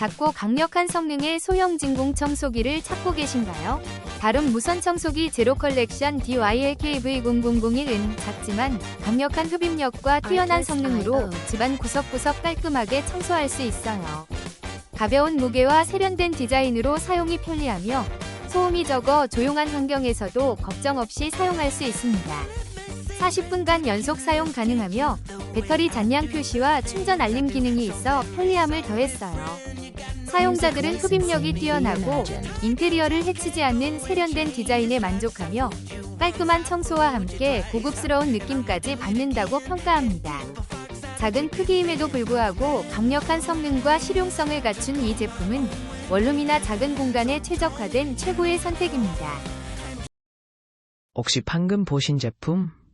작고 강력한 성능의 소형 진공 청소기를 찾고 계신가요? 다른 무선 청소기 제로 컬렉션 DYLKV0001은 작지만 강력한 흡입력과 뛰어난 성능으로 집안 구석구석 깔끔하게 청소할 수 있어요. 가벼운 무게와 세련된 디자인으로 사용이 편리하며 소음이 적어 조용한 환경에서도 걱정 없이 사용할 수 있습니다. 40분간 연속 사용 가능하며 배터리 잔량 표시와 충전 알림 기능이 있어 편리함을 더했어요. 사용자들은 흡입력이 뛰어나고 인테리어를 해치지 않는 세련된 디자인에 만족하며 깔끔한 청소와 함께 고급스러운 느낌까지 받는다고 평가합니다. 작은 크기임에도 불구하고 강력한 성능과 실용성을 갖춘 이 제품은 원룸이나 작은 공간에 최적화된 최고의 선택입니다. 혹시 방금 보신 제품